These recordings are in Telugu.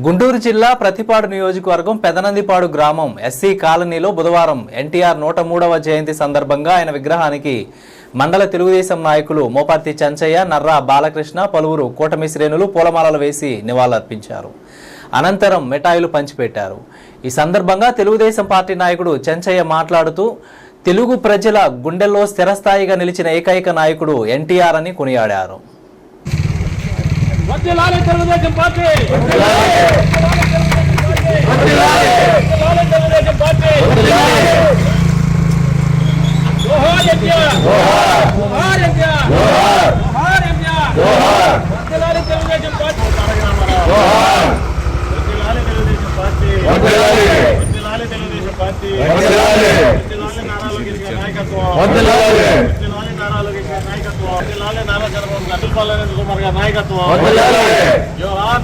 గుంటూరు జిల్లా ప్రతిపాడు నియోజకవర్గం పెదనందిపాడు గ్రామం ఎస్సీ కాలనీలో బుధవారం ఎన్టీఆర్ నూట మూడవ జయంతి సందర్భంగా ఆయన విగ్రహానికి మండల తెలుగుదేశం నాయకులు మోపర్తి చెంచయ్య నర్రా బాలకృష్ణ పలువురు కూటమి శ్రేణులు పూలమాలలు వేసి నివాళులర్పించారు. అనంతరం మిఠాయిలు పంచిపెట్టారు. ఈ సందర్భంగా తెలుగుదేశం పార్టీ నాయకుడు చెంచయ్య మాట్లాడుతూ తెలుగు ప్రజల గుండెల్లో స్థిరస్థాయిగా నిలిచిన ఏకైక నాయకుడు ఎన్టీఆర్ అని కొనియాడారు. తెలుగుదేశం పార్టీ!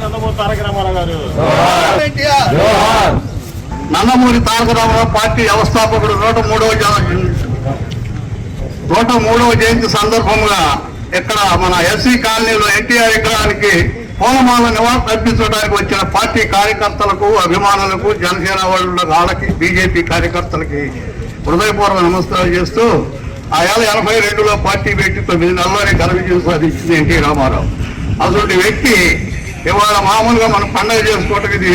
నందమూరి తారక రామారావు గారు! నందమూరి తారక రామారావు పార్టీ వ్యవస్థాపకుడు నూట మూడవ నూట మూడవ జయంతి సందర్భంగా ఇక్కడ మన ఎస్సీ కాలనీలో ఎన్టీఆర్ విగ్రహానికి పూలమాల నివాళులు అర్పించడానికి వచ్చిన పార్టీ కార్యకర్తలకు అభిమానులకు జనసేన వాళ్ళ వాళ్ళకి బీజేపీ కార్యకర్తలకి హృదయపూర్వక నమస్కారం చేస్తూ ఆ ఎనభై రెండులో పార్టీ పెట్టి తొమ్మిది నెలలోనే ఘన విజయం సాధించింది ఎన్టీ రామారావు. అటువంటి వ్యక్తి ఇవాళ మామూలుగా మనం పండగ చేసుకోవటం ఇది